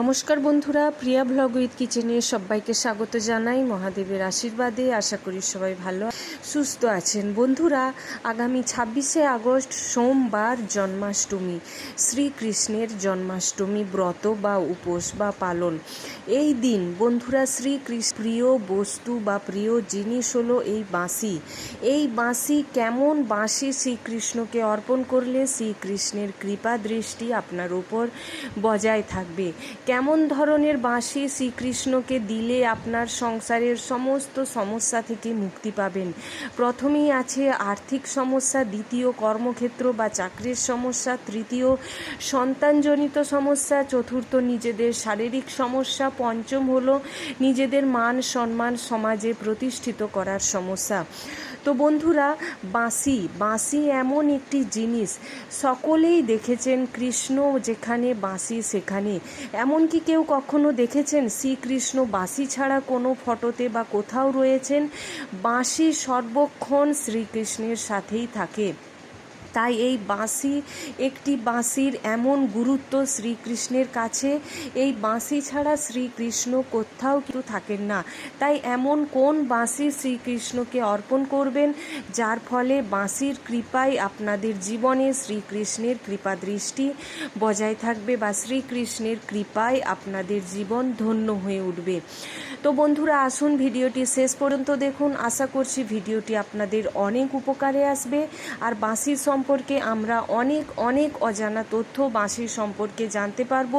নমস্কার বন্ধুরা, প্রিয়া blog with কিচেনে সবাইকে স্বাগত জানাই। মহাদেবের আশীর্বাদে আশা করি সবাই ভালো সুস্থ আছেন। বন্ধুরা, আগামী ছাব্বিশে আগস্ট সোমবার জন্মাষ্টমী। শ্রীকৃষ্ণের জন্মাষ্টমী ব্রত বা উপোস বা পালন। এই দিন, বন্ধুরা শ্রীকৃষ্ণ প্রিয় বস্তু বা প্রিয় জিনিস হলো এই বাঁশি। এই বাঁশি কেমন বাঁশি শ্রীকৃষ্ণকে অর্পণ করলে শ্রীকৃষ্ণের কৃপা দৃষ্টি আপনার উপর বজায় থাকবে। কেমন ধরনের বাঁশি শ্রীকৃষ্ণকে দিলে আপনার সংসারের সমস্ত সমস্যা থেকে মুক্তি পাবেন? প্রথমেই আছে আর্থিক সমস্যা, দ্বিতীয় কর্মক্ষেত্র বা চাকরির সমস্যা, তৃতীয় সন্তানজনিত সমস্যা, চতুর্থ নিজেদের শারীরিক সমস্যা, পঞ্চম হলো নিজেদের মান সম্মান সমাজে প্রতিষ্ঠিত করার সমস্যা। তো বন্ধুরা, বাঁশি বাঁশি এমন একটি জিনিস। সকলেই দেখেছেন কৃষ্ণ যেখানে বাঁশি, সেখানে। এমনকি কেউ কখনো দেখেছেন শ্রীকৃষ্ণ বাঁশি ছাড়া কোনো ফটোতে বা কোথাও রয়েছেন? বাঁশি সর্বক্ষণ শ্রীকৃষ্ণের সাথেই থাকে। তাই এই বাঁশি, একটি বাঁশির এমন গুরুত্ব শ্রীকৃষ্ণের কাছে। এই বাঁশি ছাড়া শ্রীকৃষ্ণ কোথাও কিন্তু থাকেন না। তাই এমন কোন বাঁশি শ্রীকৃষ্ণকে অর্পণ করবেন, যার ফলে বাঁশির কৃপায় আপনাদের জীবনে শ্রীকৃষ্ণের কৃপা দৃষ্টি বজায় থাকবে বা শ্রীকৃষ্ণের কৃপায় আপনাদের জীবন ধন্য হয়ে উঠবে। তো বন্ধুরা, আসুন ভিডিওটি শেষ পর্যন্ত দেখুন। আশা করছি ভিডিওটি আপনাদের অনেক উপকারে আসবে। আর বাঁশির সম্পর্কে আমরা অনেক অনেক অজানা তথ্য বাঁশির সম্পর্কে জানতে পারব।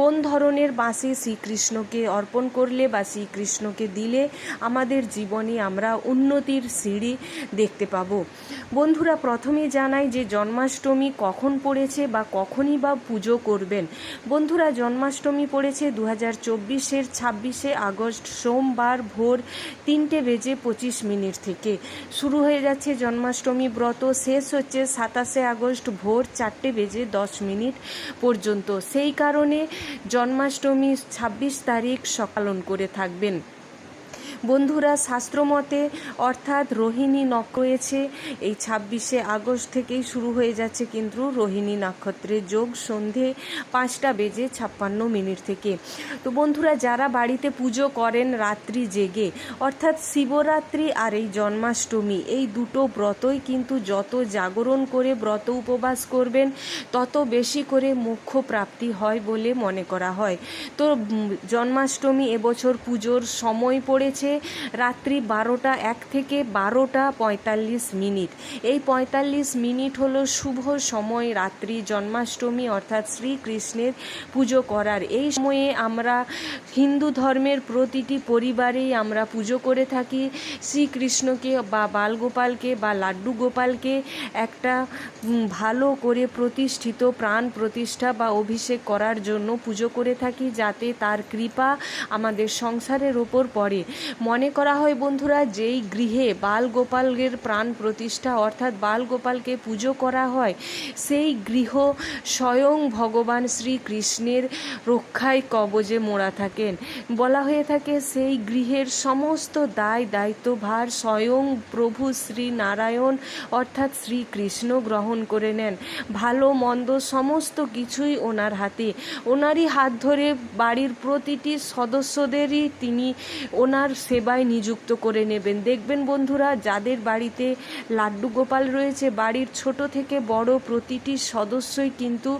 কোন ধরনের বাঁশি শ্রীকৃষ্ণকে অর্পণ করলে বা শ্রীকৃষ্ণকে দিলে আমাদের জীবনে আমরা উন্নতির সিঁড়ি দেখতে পাবো? বন্ধুরা, প্রথমে জানাই যে জন্মাষ্টমী কখন পড়েছে বা কখনই বা পুজো করবেন। বন্ধুরা, জন্মাষ্টমী পড়েছে দু হাজার চব্বিশের ছাব্বিশে আগস্ট, সোমবার ভোর তিনটে বেজে পঁচিশ মিনিট থেকে। শুরু হয়ে যাচ্ছে জন্মাষ্টমী ব্রত, শেষ হচ্ছে সাতাশে আগস্ট ভোর চারটে বেজে দশ মিনিট পর্যন্ত। সেই কারণে জন্মাষ্টমী ছাব্বিশ তারিখ সকালন করে থাকবেন। বন্ধুরা, শাস্ত্রমতে অর্থাৎ রোহিণী নক্ষ রয়েছে এই ছাব্বিশে আগস্ট থেকেই শুরু হয়ে যাচ্ছে কিন্তু রোহিণী নক্ষত্রের যোগ সন্ধে পাঁচটা বেজে ছাপ্পান্ন মিনিট থেকে। তো বন্ধুরা, যারা বাড়িতে পুজো করেন রাত্রি জেগে, অর্থাৎ শিবরাত্রি আর এই জন্মাষ্টমী, এই দুটো ব্রতই কিন্তু যত জাগরণ করে ব্রত উপবাস করবেন, তত বেশি করে মোক্ষ প্রাপ্তি হয় বলে মনে করা হয়। তো জন্মাষ্টমী এবছর পুজোর সময় পড়েছে রাত্রি বারোটা এক থেকে বারোটা পঁয়তাল্লিশ মিনিট। এই পঁয়তাল্লিশ মিনিট হলো শুভ সময় রাত্রি জন্মাষ্টমী অর্থাৎ শ্রীকৃষ্ণের পুজো করার। এই সময়ে আমরা হিন্দু ধর্মের প্রতিটি পরিবারেই আমরা পুজো করে থাকি। শ্রীকৃষ্ণকে বা বালগোপালকে বা লাড্ডু গোপালকে একটা ভালো করে প্রতিষ্ঠিত প্রাণ প্রতিষ্ঠা বা অভিষেক করার জন্য পুজো করে থাকি যাতে তার কৃপা আমাদের সংসারের ওপর পড়ে। মনে করা হয় বন্ধুরা, যেই গৃহে বাল গোপালের প্রাণ প্রতিষ্ঠা, অর্থাৎ বাল গোপালকে পুজো করা হয়, সেই গৃহ স্বয়ং ভগবান শ্রীকৃষ্ণের রক্ষায় কবজে মোড়া থাকেন। বলা হয়ে থাকে, সেই গৃহের সমস্ত দায়, দায়িত্বভার স্বয়ং প্রভু শ্রী নারায়ণ অর্থাৎ শ্রীকৃষ্ণ গ্রহণ করে নেন। ভালো, মন্দ সমস্ত কিছুই ওনার হাতে। ওনারই হাত ধরে বাড়ির প্রতিটি সদস্যদেরই তিনি ওনার সেবায় নিযুক্ত করে নেবেন। দেখবেন বন্ধুরা, যাদের বাড়িতে লাড্ডু গোপাল রয়েছে, বাড়ির ছোট থেকে বড় প্রতিটি সদস্যই কিন্তু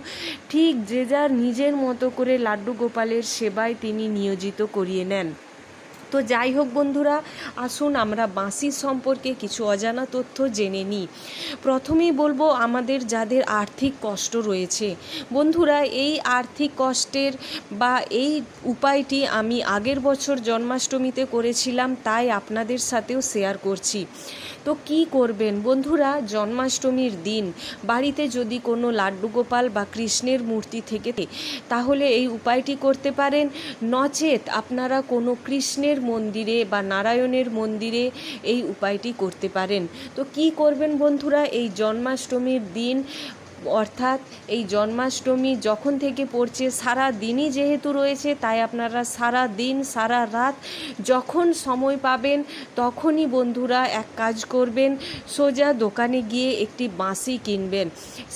ঠিক যে যার নিজের মতো করে লাড্ডু গোপালের সেবায় তিনি নিয়োজিত করিয়ে নেন। তো যাই হোক বন্ধুরা, আসুন আমরা বাঁশির সম্পর্কে কিছু অজানা তথ্য জেনে নিই। প্রথমেই বলব, আমাদের যাদের আর্থিক কষ্ট রয়েছে। বন্ধুরা, এই আর্থিক কষ্টের বা এই উপায়টি আমি আগের বছর জন্মাষ্টমীতে করেছিলাম, তাই আপনাদের সাথেও শেয়ার করছি। তো কি করবেন? বন্ধুরা, জন্মাষ্টমীর দিন বাড়িতে যদি কোনো লাড্ডু গোপাল বা কৃষ্ণের মূর্তি থেকে, তাহলে এই উপায়টি করতে পারেন। নচেত আপনারা কোনো কৃষ্ণের মন্দিরে বা নারায়ণের মন্দিরে এই উপায়টি করতে পারেন। তো কি করবেন বন্ধুরা? এই জন্মাষ্টমীর দিন অর্থাৎ এই জন্মাষ্টমী যখন থেকে পড়ছে, সারা দিনই যেহেতু রয়েছে, তাই আপনারা সারা দিন, সারা রাত যখন সময় পাবেন, তখনই বন্ধুরা এক কাজ করবেন, সোজা দোকানে গিয়ে একটি বাঁশি কিনবেন।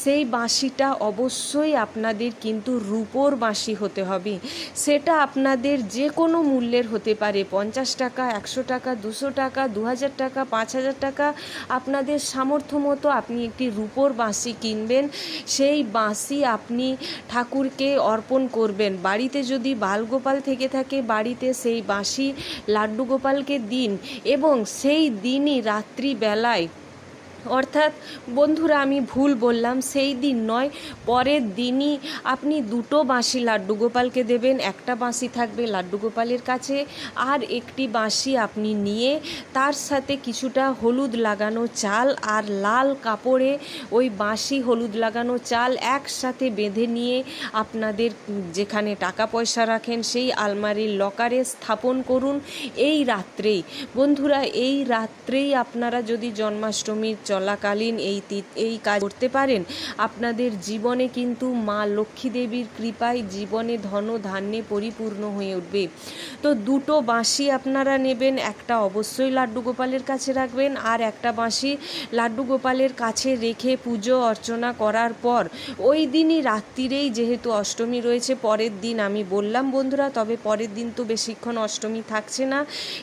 সেই বাঁশিটা অবশ্যই আপনাদের কিন্তু রূপোর বাঁশি হতে হবে। সেটা আপনাদের যে কোনো মূল্যের হতে পারে, পঞ্চাশ টাকা, একশো টাকা, দুশো টাকা দু হাজার টাকা, পাঁচ হাজার টাকা। আপনাদের সামর্থ্য মতো আপনি একটি রূপোর বাঁশি কিনবেন। সেই বাঁশি আপনি ঠাকুরকে অর্পণ করবেন। বাড়িতে যদি বালগোপাল থেকে থাকে, বাড়িতে সেই বাঁশি লাড্ডু গোপালকে দিন এবং সেই দিনই রাত্রিবেলায় অর্থাৎ, বন্ধুরা, আমি ভুল বললাম, সেই দিন নয়, পরের দিনই আপনি দুটো বাঁশি লাড্ডু গোপালকে দেবেন, একটা বাঁশি থাকবে লাড্ডু গোপালের কাছে, আর একটি বাঁশি আপনি নিয়ে তার সাথে কিছুটা হলুদ লাগানো চাল আর লাল কাপড়ে ওই বাঁশি হলুদ লাগানো চাল একসাথে বেঁধে নিয়ে আপনাদের যেখানে টাকা পয়সা রাখেন, সেই আলমারির লকারে স্থাপন করুন। এই রাত্রেই, বন্ধুরা, এই রাত্রেই আপনারা যদি জন্মাষ্টমীর চলাকালীন এই এই কাজ করতে পারেন। আপনাদের জীবনে কিন্তু মা লক্ষ্মী দেবীর কৃপায় জীবনে ধন ধান্যে পরিপূর্ণ হয়ে উঠবে। তো দুটো বাঁশি আপনারা নেবেন, একটা অবশ্যই লাড্ডু গোপালের কাছে রাখবেন আর একটা বাঁশি লাড্ডু গোপালের কাছে রেখে পুজো অর্চনা করার পর ওই দিনই রাত্রিরেই যেহেতু অষ্টমী রয়েছে, পরের দিন আমি বললাম, বন্ধুরা, তবে পরের দিন তো বেশিক্ষণ অষ্টমী থাকছে না।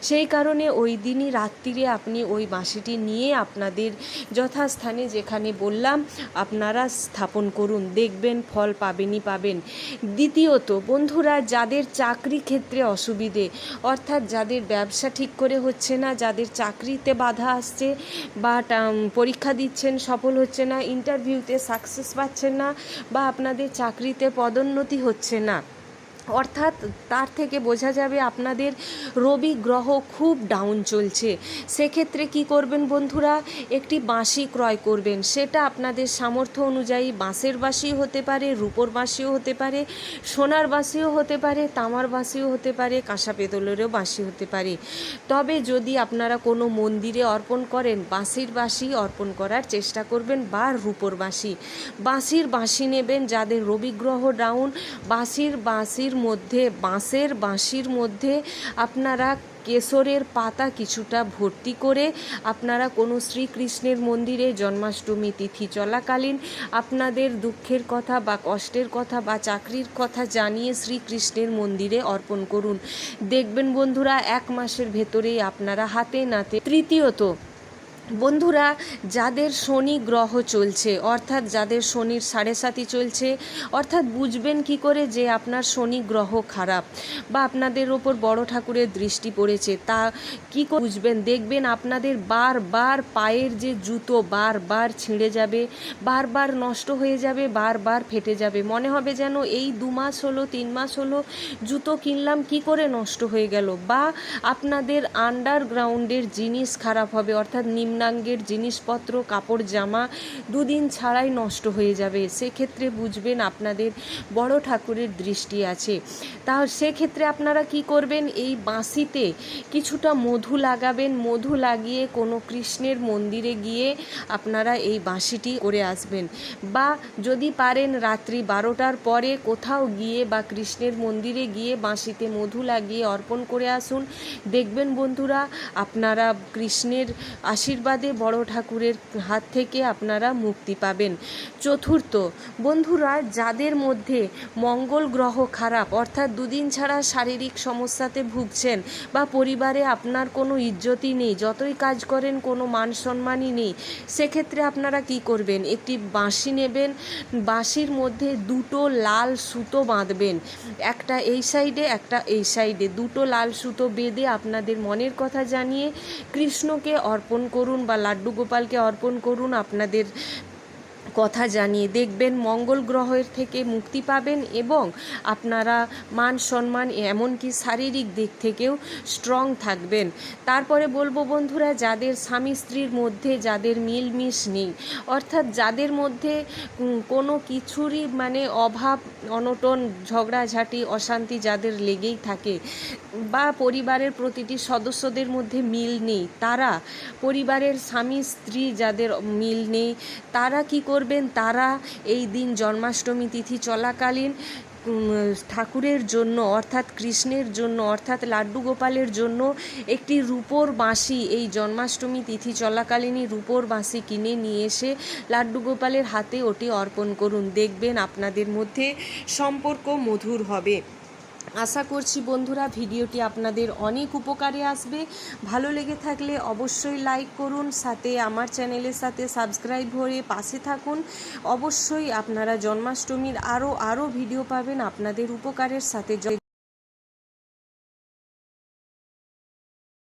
সেই কারণে ওই দিনই রাত্রিরে আপনি ওই বাঁশিটি নিয়ে আপনাদের যথাস্থানে যেখানে বললাম, আপনারা স্থাপন করুন, দেখবেন, ফল পাবেনই পাবেন। দ্বিতীয়ত, বন্ধুরা, যাদের চাকরি ক্ষেত্রে অসুবিধে, অর্থাৎ যাদের ব্যবসা ঠিক করে হচ্ছে না, যাদের চাকরিতে বাধা আসছে বা পরীক্ষা দিচ্ছেন, সফল হচ্ছে না ইন্টারভিউতে সাকসেস পাচ্ছেন না বা আপনাদের চাকরিতে পদোন্নতি হচ্ছে না অর্থাৎ তার থেকে বোঝা যাবে আপনাদের রবি গ্রহ খুব ডাউন চলছে। সেক্ষেত্রে কি করবেন বন্ধুরা? একটি বাঁশি ক্রয় করবেন। সেটা আপনাদের সামর্থ্য অনুযায়ী বাঁশের বাঁশি হতে পারে, রূপোর বাঁশিও হতে পারে, সোনার বাঁশিও হতে পারে, তামার বাঁশিও হতে পারে, কাঁসা পেতলেরও বাঁশি হতে পারে। তবে যদি আপনারা কোনো মন্দিরে অর্পণ করেন, বাঁশির বাঁশি অর্পণ করার চেষ্টা করবেন বা রূপোর বাঁশি। বাঁশির বাঁশি নেবেন যাদের রবি গ্রহ ডাউন বাঁশির বাঁশির মধ্যে, বাঁশের বাঁশির মধ্যে আপনারা কেশরের পাতা কিছুটা ভর্তি করে আপনারা কোনো শ্রীকৃষ্ণের মন্দিরে জন্মাষ্টমী তিথি চলাকালীন আপনাদের দুঃখের কথা বা কষ্টের কথা বা চাকরির কথা জানিয়ে শ্রীকৃষ্ণের মন্দিরে অর্পণ করুন। দেখবেন বন্ধুরা, এক মাসের ভেতরেই আপনারা হাতে নাতে তৃতীয়ত বন্ধুরা, যাদের শনি গ্রহ চলছে, অর্থাৎ যাদের শনির সাড়ে সাতি চলছে, অর্থাৎ বুঝবেন কি করে যে আপনার শনি গ্রহ খারাপ বা আপনাদের ওপর বড় ঠাকুরের দৃষ্টি পড়েছে, তা কি করে বুঝবেন? দেখবেন আপনাদের বারবার পায়ের যে জুতো বারবার ছিঁড়ে যাবে, বারবার নষ্ট হয়ে যাবে, বারবার ফেটে যাবে। মনে হবে যেন এই দু মাস হলো, তিন মাস হলো, জুতো কিনলাম, কি করে নষ্ট হয়ে গেল? বা আপনাদের আন্ডারগ্রাউন্ডের জিনিস খারাপ হবে, অর্থাৎ নিম্নাঙ্গের জিনিসপত্র, কাপড়, জামা দুদিন ছাড়াই নষ্ট হয়ে যাবে। সেক্ষেত্রে বুঝবেন আপনাদের বড় ঠাকুরের দৃষ্টি আছে। তা সেক্ষেত্রে আপনারা কি করবেন? এই বাঁশিতে কিছুটা মধু লাগাবেন। মধু লাগিয়ে কোনো কৃষ্ণের মন্দিরে গিয়ে আপনারা এই বাঁশিটি করে আসবেন। বা যদি পারেন রাত্রি বারোটার পরে কোথাও গিয়ে বা কৃষ্ণের মন্দিরে গিয়ে বাঁশিতে মধু লাগিয়ে অর্পণ করে আসুন। দেখবেন বন্ধুরা, আপনারা কৃষ্ণের আশীর্বাদে বড় ঠাকুরের হাত থেকে আপনারা মুক্তি পাবেন। চতুর্থ, বন্ধুরা, যাদের মধ্যে মঙ্গল গ্রহ খারাপ, অর্থাৎ দুদিন ছাড়া শারীরিক সমস্যাতে ভুগছেন বা পরিবারে আপনার কোনো ইজ্জতই নেই, যতই কাজ করেন কোনো মান সম্মানই নেই, সেক্ষেত্রে আপনারা কি করবেন? একটি বাঁশি নেবেন, বাঁশির মধ্যে দুটো লাল সুতো বাঁধবেন। একটা এই সাইডে, একটা এই সাইডে। দুটো লাল সুতো বেঁধে আপনাদের মনের কথা জানিয়ে কৃষ্ণকে অর্পণ করুন। বা লাড্ডু গোপালকে অর্পণ করুন। আপনাদের কথা জানিয়ে দেখবেন মঙ্গল গ্রহের থেকে মুক্তি পাবেন এবং আপনারা মান সম্মান এমনকি শারীরিক দিক থেকেও স্ট্রং থাকবেন। তারপরে বলব বন্ধুরা, যাদের স্বামী স্ত্রীর মধ্যে যাদের মিলমিশ নেই, অর্থাৎ যাদের মধ্যে কোনো কিছুরই মানে অভাব, অনটন, ঝগড়াঝাঁটি, অশান্তি যাদের লেগেই থাকে বা পরিবারের প্রতিটি সদস্যদের মধ্যে মিল নেই, তারা পরিবারের স্বামী স্ত্রী যাদের মিল নেই, তারা কি করবে করবেন, তারা এই দিন জন্মাষ্টমী তিথি চলাকালীন ঠাকুরের জন্য, অর্থাৎ কৃষ্ণের জন্য, অর্থাৎ লাড্ডু গোপালের জন্য একটি রূপোর বাঁশি, এই জন্মাষ্টমী তিথি চলাকালীনই রূপোর বাঁশি কিনে নিয়ে এসে লাড্ডু গোপালের হাতে ওটি অর্পণ করুন। দেখবেন আপনাদের মধ্যে সম্পর্ক মধুর হবে। আশা করছি বন্ধুরা ভিডিওটি আপনাদের অনেক উপকারে আসবে। ভালো লেগে থাকলে অবশ্যই লাইক করুন, সাথে আমার চ্যানেলের সাথে সাবস্ক্রাইব হয়ে পাশে থাকুন। অবশ্যই আপনারা জন্মাষ্টমীর আরও আরও ভিডিও পাবেন আপনাদের উপকারের সাথে। জ-